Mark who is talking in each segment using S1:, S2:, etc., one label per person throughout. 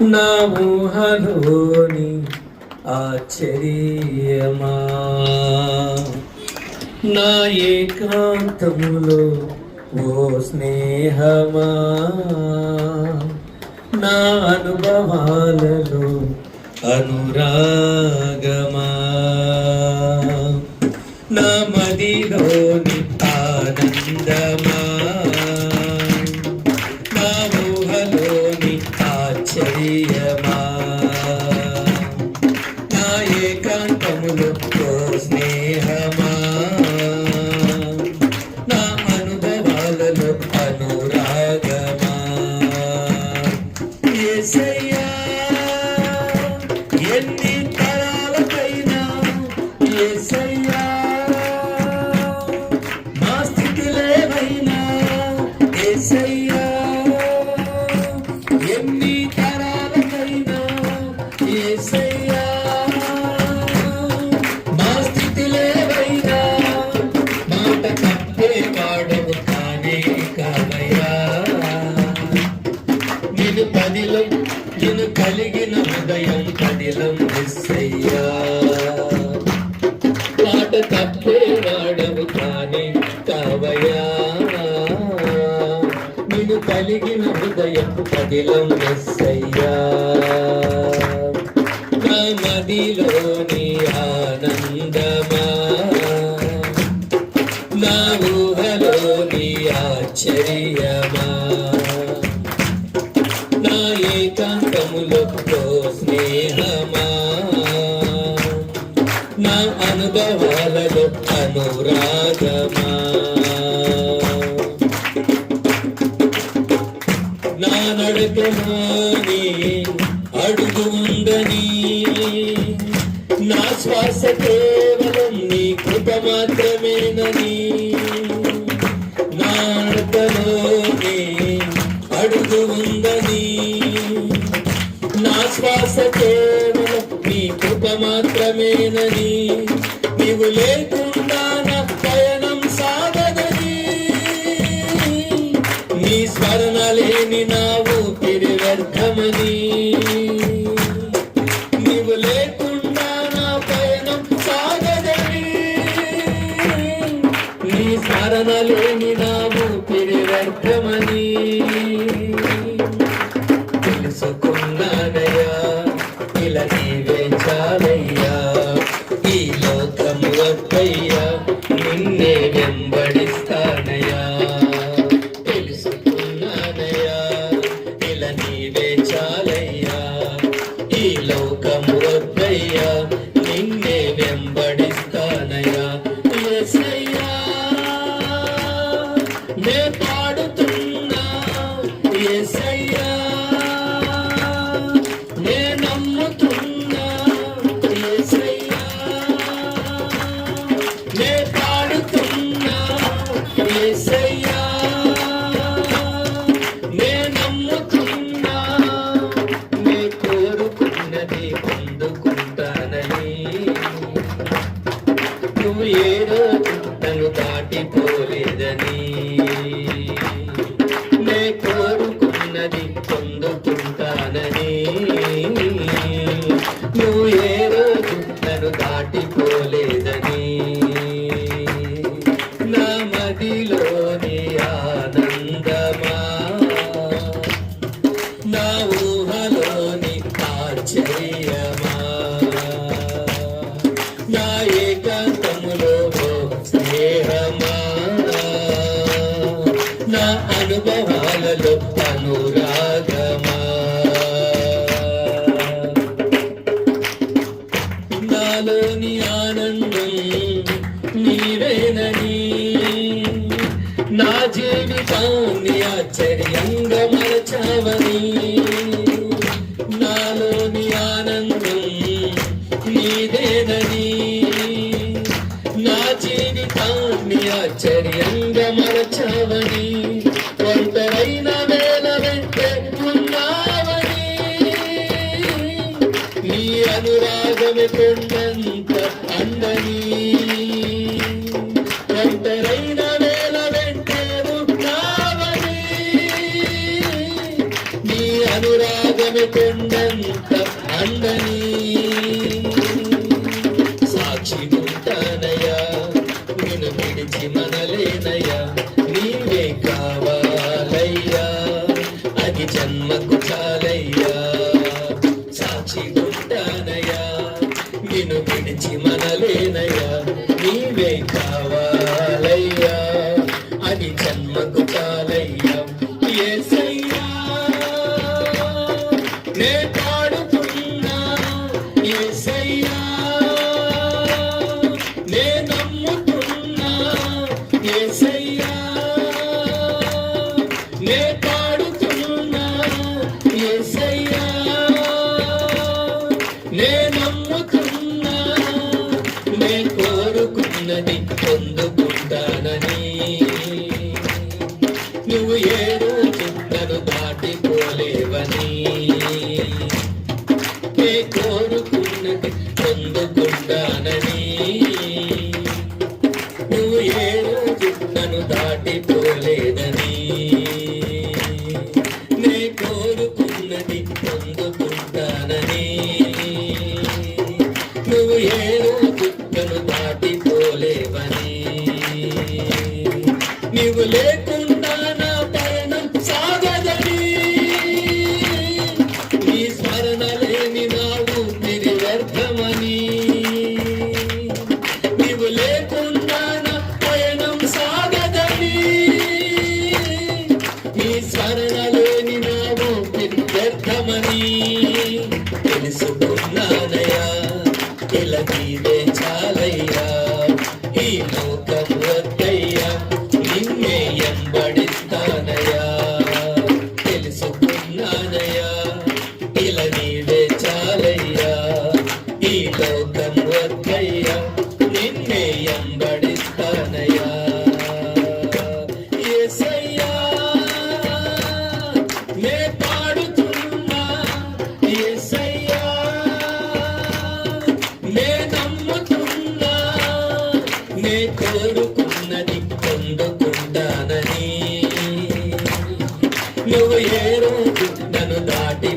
S1: నా ఊహలోని ఆశ్చర్యమా? నా ఏకాంతములో ఓ స్నేహమా? నా అనుభవాలలో అనురాగమా? మాట తప్పే వాడవు కానే నేను కలిగిన హృదయం కదిలం ఎస్సయ్యా. నా మదిలోని ఆనందమా. నా ఊహలోని ఆశ్చర్యమా. నడకలోని అడుగుందని నా శ్వాస కేవలం నీ కృప మాత్రమేనని. నా నడకలోని అడుగు ఉందని నా శ్వాస కేవలం నీ కృప మాత్రమేనని. నీవు లేకుండా నా పయనం సాగదని నీ స్మరణ లేని నా நற்கமதி కోరుకున్నది నా జీవితాన్ని ఆశ్చర్యంగా మరచావని నాలోని ఆనందం నీదేనని. నా జీవితాన్ని ఆశ్చర్యంగా మరచావని కొంతరైన వేల వెంటే ఉన్నావని. నీ అనురాగమే కొండంత అందని. కొంతరైన Let the is a good నువ్వు ఏ రోజు నన్ను దాటి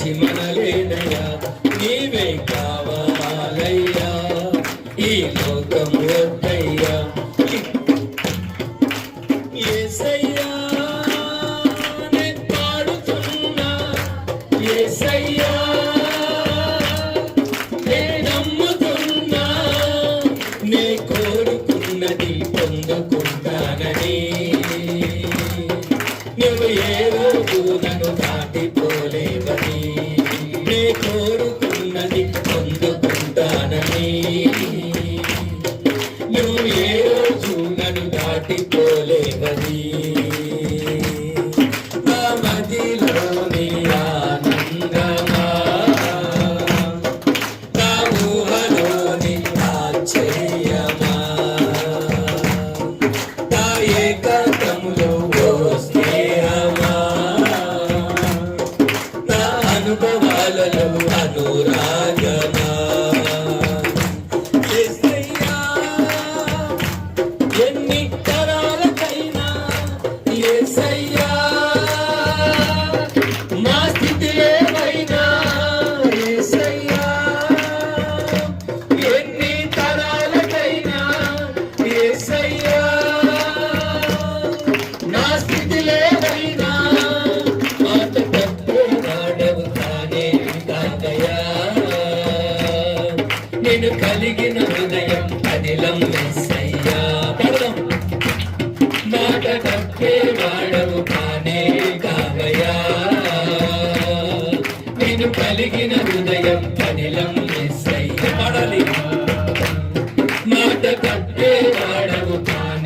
S1: విడిచి మనలేదయా एक నేను కలిగిన హృదయం అదిలం మెస్సయ్యా పడదాం మాట తప్పే వాడవు కానే